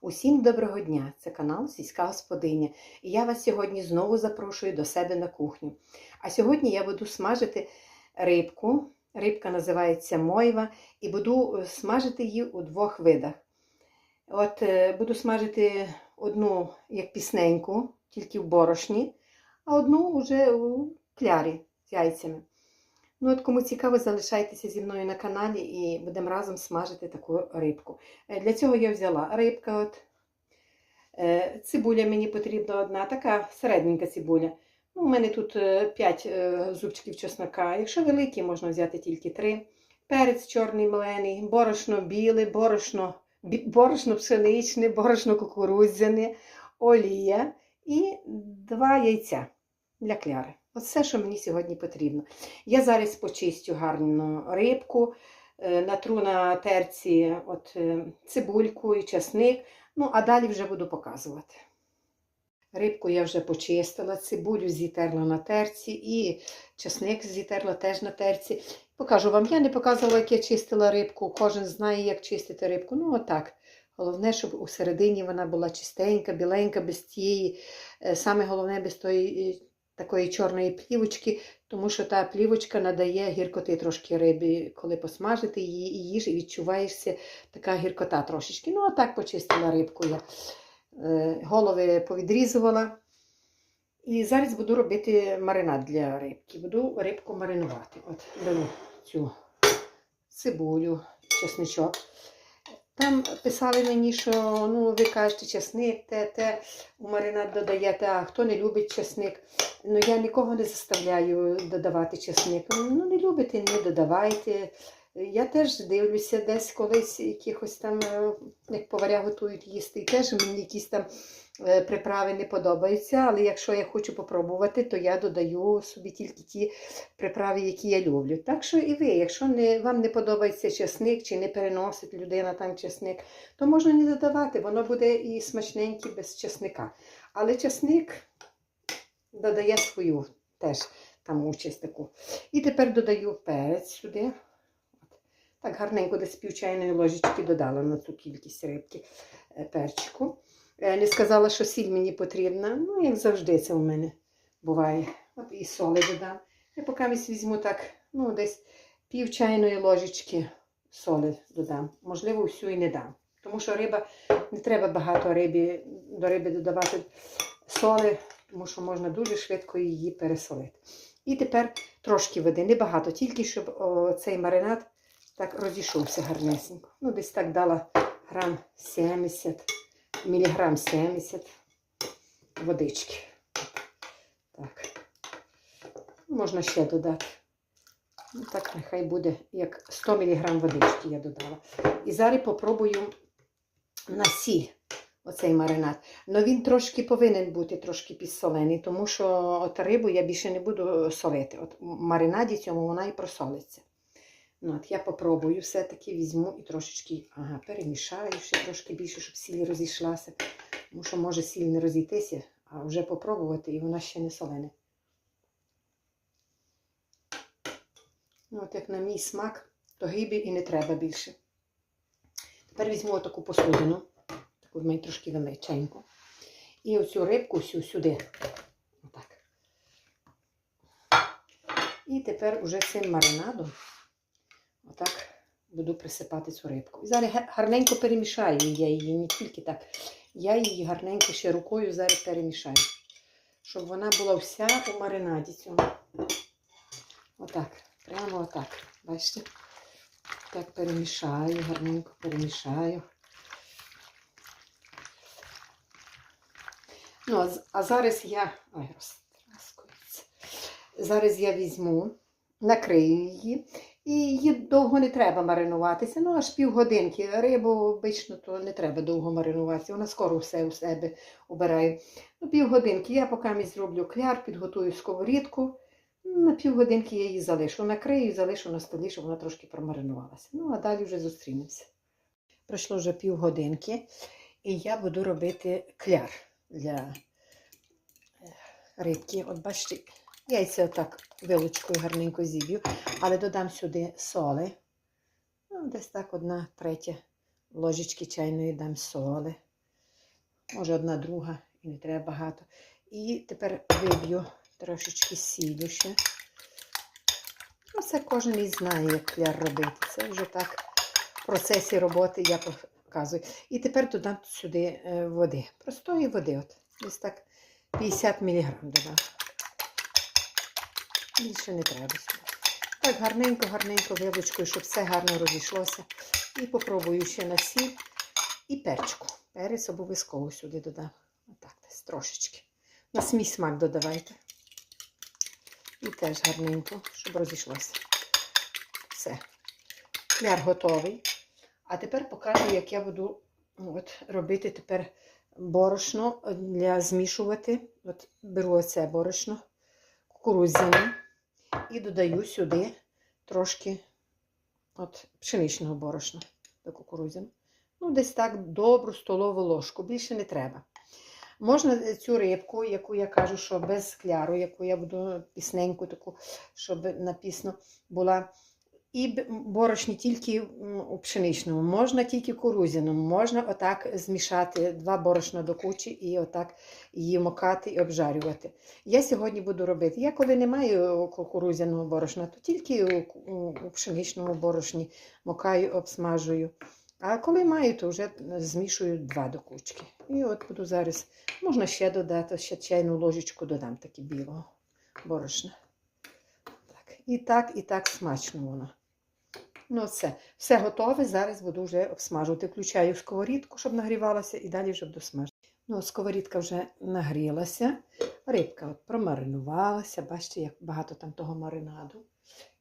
Усім доброго дня! Це канал Сільська Господиня. І я вас сьогодні знову запрошую до себе на кухню. А сьогодні я буду смажити рибку. Рибка називається мойва, і буду е, смажити її у двох видах. От е, буду смажити одну як пісненьку, тільки в борошні, а одну вже у клярі з яйцями. Ну, от кому цікаво, залишайтеся зі мною на каналі і будемо разом смажити таку рибку. Е, Для цього я взяла рибка. От. Е, Цибуля мені потрібна одна, така середненька цибуля. Ну, у мене тут 5 зубчиків чеснока. Якщо великі, можна взяти тільки 3. Перець чорний мелений, борошно біле, борошно, борошно пшеничне, борошно кукурудзяне, олія і два яйця для кляри. Все, що мені сьогодні потрібно. Я зараз почистю гарно рибку, е, натру на терці от, е, цибульку і часник, ну а далі вже буду показувати. Рибку я вже почистила, цибулю зітерла на терці і часник зітерла теж на терці. Покажу вам, я не показувала, як я чистила рибку, кожен знає, як чистити рибку. Ну, отак. Головне, щоб у середині вона була чистенька, біленька, без тієї, е, саме головне, без е, такої чорної плівочки, тому що та плівочка надає гіркоти трошки рибі, коли посмажити її і їж, і відчуваєшся така гіркота трошечки. Ну, отак почистила рибку я. Е, Голови повідрізувала. І зараз буду робити маринад для рибки. Буду рибку маринувати. От беру цю цибулю, чесничок. Там писали мені, що ну, ви кажете, чесник, те, те у маринад додаєте, а хто не любить чесник. Ну, я нікого не заставляю додавати чесник. Ну, не любите, не додавайте. Я теж дивлюся десь колись якихось там, е, як поваря готують їсти, і теж мені якісь там е, приправи не подобаються, але якщо я хочу попробувати, то я додаю собі тільки ті приправи, які я люблю. Так що і ви, якщо не, вам не подобається чесник чи не переносить людина там чесник, то можна не додавати, воно буде і смачненьке без чесника. Але чесник додає свою теж там участь таку. І тепер додаю перець сюди. Так гарненько десь пів чайної ложечки додала на ту кількість рибки е, перчику. Не сказала, що сіль мені потрібна. Ну, як завжди, це у мене буває. От і соли додам. Я поки візьму так, ну, десь пів чайної ложечки соли додам. Можливо, всю і не дам. Тому що риба, не треба багато рибі, до риби додавати соли, тому що можна дуже швидко її пересолити. І тепер трошки води, небагато, тільки щоб о, цей маринад так розійшовся гарнесенько. Ну, десь так дала грам 70, міліграм 70 водички. Так. Можна ще додати. Ну, так, нехай буде, як 100 мг водички я додала. І зараз попробую на сіль оцей маринад. Но він трошки повинен бути трошки підсолений, тому що от рибу я більше не буду солити. От в маринаді цьому вона і просолиться. Ну, от я попробую все-таки візьму і трошечки ага, перемішаю ще трошки більше, щоб сіль розійшлася. Тому що може сіль не розійтися, а вже попробувати, і вона ще не солене. Ну, от як на мій смак, то грибів і не треба більше. Тепер візьму таку посудину, таку в мене трошки величеньку. І оцю рибку всю сюди. Отак. І тепер уже цим маринадом отак буду присипати цю рибку. І зараз гарненько перемішаю я її, не тільки так. Я її гарненько ще рукою зараз перемішаю, щоб вона була вся у маринаді цьому. Отак, прямо отак. Бачите? Так перемішаю, гарненько перемішаю. Ну, а, зараз я. Ой, розтраскується. Зараз я візьму, накрию її. І її довго не треба маринуватися. Ну, аж півгодинки. Рибу обично то не треба довго маринуватися. Вона скоро все у себе убирає. Ну, півгодинки. Я поки зроблю кляр, підготую сковорідку. На півгодинки я її залишу. Накрию і залишу на столі, щоб вона трошки промаринувалася. Ну, а далі вже зустрінемося. Пройшло вже півгодинки, і я буду робити кляр для е, рибки. От бачите, яйця отак вилочкою гарненько зіб'ю, але додам сюди соли. Ну, десь так одна третя ложечки чайної дам соли. може одна друга, і не треба багато. І тепер виб'ю трошечки сілю ще. Ну, це кожен і знає, як кляр робити. Це вже так в процесі роботи я показую. І тепер додам сюди е, води. Простої води. От. Десь так 50 мг додам. Більше не треба. Так, гарненько-гарненько вилочкою, щоб все гарно розійшлося. І попробую ще на сіль і перчику. Перець обов'язково сюди додам. Отак десь трошечки. На смій смак додавайте. І теж гарненько, щоб розійшлося. Все. Кляр готовий. А тепер покажу, як я буду от, робити тепер борошно для змішувати. От беру оце борошно кукурудзяне і додаю сюди трошки от, пшеничного борошна до кукурудзян. Ну, десь так добру столову ложку, більше не треба. Можна цю рибку, яку я кажу, що без кляру, яку я буду пісненьку таку, щоб напісно була. І борошні тільки у пшеничному, можна тільки кукурудзяному, можна отак змішати два борошна до кучі і отак її мокати і обжарювати. Я сьогодні буду робити. Я коли не маю кукурудзяного борошна, то тільки у пшеничному борошні мокаю, обсмажую. А коли маю, то вже змішую два до кучки. І от буду зараз, можна ще додати, ще чайну ложечку додам таки білого борошна. І так, і так смачно воно. Ну, все. Все готове. Зараз буду вже обсмажувати. Включаю сковорідку, щоб нагрівалася, і далі вже буду смажити. Ну, сковорідка вже нагрілася. Рибка от промаринувалася. Бачите, як багато там того маринаду.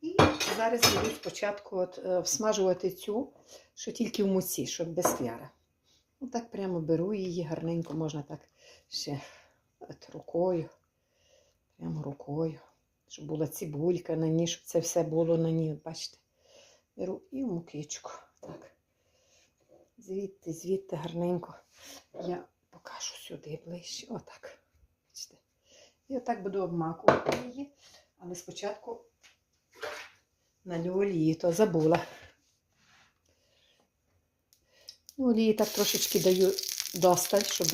І зараз буду спочатку от, е, всмажувати цю, що тільки в муці, щоб без кляра. Отак прямо беру її, гарненько можна так ще от, рукою. Прямо рукою. Щоб була цибулька на ній, щоб це все було на ній. Бачите? Беру і в мукичку. Так. Звідти, звідти гарненько. Я покажу сюди ближче. Отак. Бачите? І отак буду обмакувати її. Але спочатку налю олії, то забула. Ну, олії так трошечки даю досталь, щоб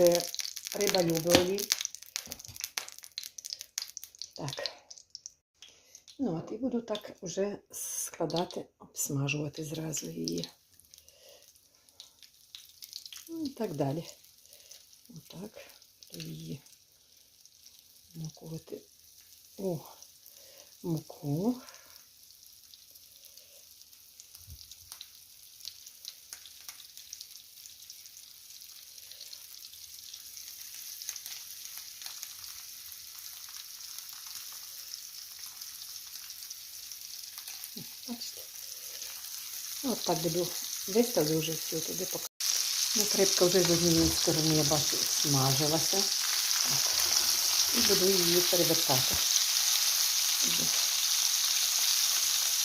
риба любить олію. Так. Ну, от і буду так вже складати, обсмажувати зразу її. Ну, і так далі. Отак. Її мукувати у муку. От так буду виставлю вже всю туди поки. Ну, рибка вже з однієї сторони, я бачу, смажилася. Так. І буду її перевертати.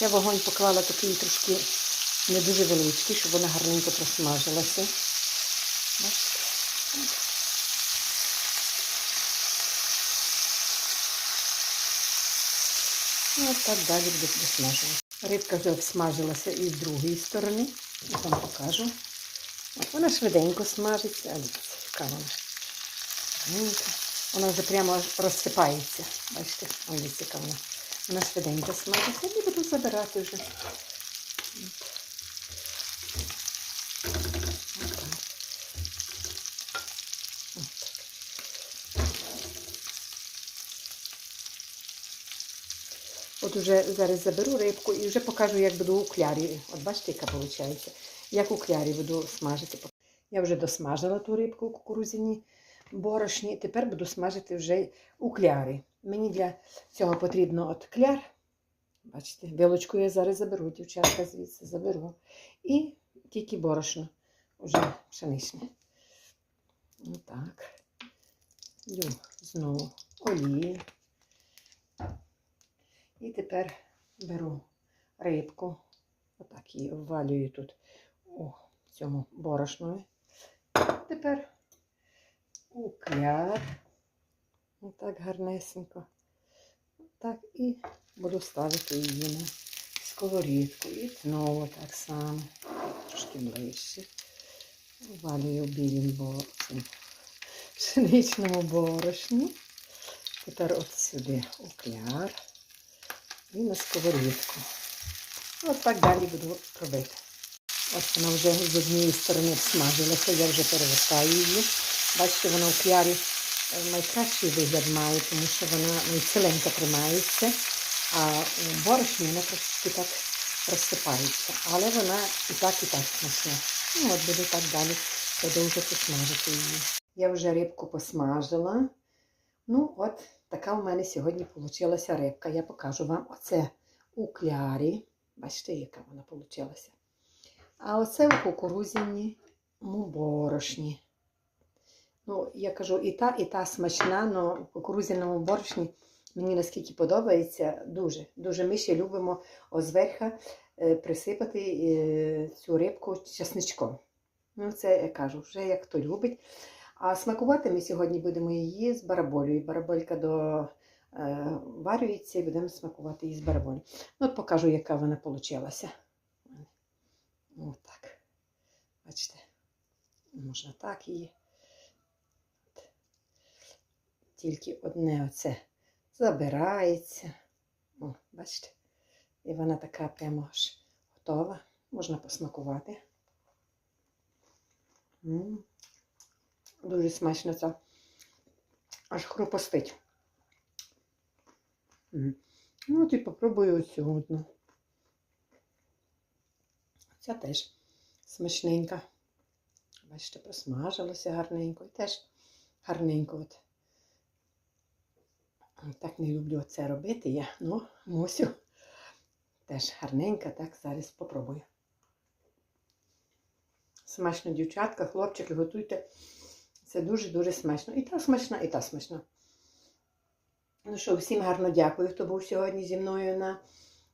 Я вогонь поклала такий трошки не дуже величкий, щоб вона гарненько просмажилася. Бачите? І от так далі буде присмажувати. Рибка вже обсмажилася і з другої сторони. Я вам покажу. Вона швиденько смажиться, але яка вона. Вона вже прямо розсипається. Бачите, яка вона. Вона швиденько смажиться і буду забирати вже. От уже зараз заберу рибку і вже покажу, як буду у клярі. От бачите, яка виходить. Як у клярі буду смажити. Я вже досмажила ту рибку у кукурузяні борошні. Тепер буду смажити вже у клярі. Мені для цього потрібно от кляр. Бачите, білочку я зараз заберу, дівчатка звідси заберу. І тільки борошно вже пшеничне. Отак. Лю знову олію. І тепер беру рибку, отак її обвалюю тут у цьому борошнові. Тепер у кляр, отак гарнесенько. Так, і буду ставити її на сковорідку. І знову так само, трошки ближче. Валюю білим боком пшеничному борошні. Тепер от сюди окляр і на сковорідку. От так далі буду робити. От вона вже з однієї сторони смажилася, я вже перевертаю її. Бачите, вона у клярі е, найкращий вигляд має, тому що вона ну, ціленько тримається, а у борошні вона трошки так розсипається. Але вона і так, і так смачна. Ну, от буду так далі продовжувати смажити її. Я вже рибку посмажила. Ну, от така у мене сьогодні вийшла рибка. Я покажу вам оце у клярі. Бачите, яка вона вийшла. А оце у кукурузяній борошні. Ну, я кажу, і та, і та смачна, але в кукурузяному борошні мені наскільки подобається, дуже. Дуже ми ще любимо озверха е, присипати е, цю рибку часничком. Ну, це я кажу, вже як хто любить. А смакувати ми сьогодні будемо її з бараболею. Бараболька до е, варюється і будемо смакувати її з бараболю. Ну, от покажу, яка вона вийшла. Ось так. Бачите, можна так її. Тільки одне оце забирається. О, бачите? І вона така прямо аж готова. Можна посмакувати. Дуже смачно це. Аж хрупостить. М. Ну, от і попробую оцю одну. Ця теж смачненька. Бачите, просмажилося гарненько. І теж гарненько. От. Так не люблю це робити я, ну, мусю. Теж гарненька, так, зараз спробую. Смачно, дівчатка, хлопчики, готуйте. Це дуже-дуже смачно. І та смачна, і та смачна. Ну що, всім гарно дякую, хто був сьогодні зі мною на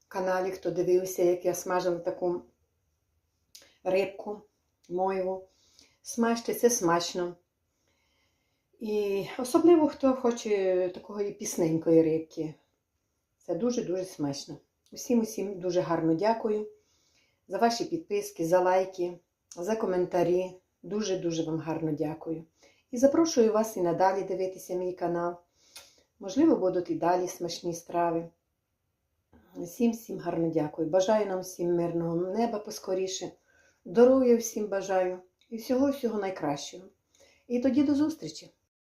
каналі, хто дивився, як я смажила таку рибку мойву. Смажте, це смачно. І особливо, хто хоче такої пісненької рибки. Це дуже-дуже смачно. Усім усім дуже гарно дякую за ваші підписки, за лайки, за коментарі. Дуже-дуже вам гарно дякую. І запрошую вас і надалі дивитися мій канал. Можливо, будуть і далі смачні страви. Всім всім гарно дякую. Бажаю нам всім мирного неба поскоріше. Здоров'я всім бажаю і всього-всього найкращого. І тоді до зустрічі!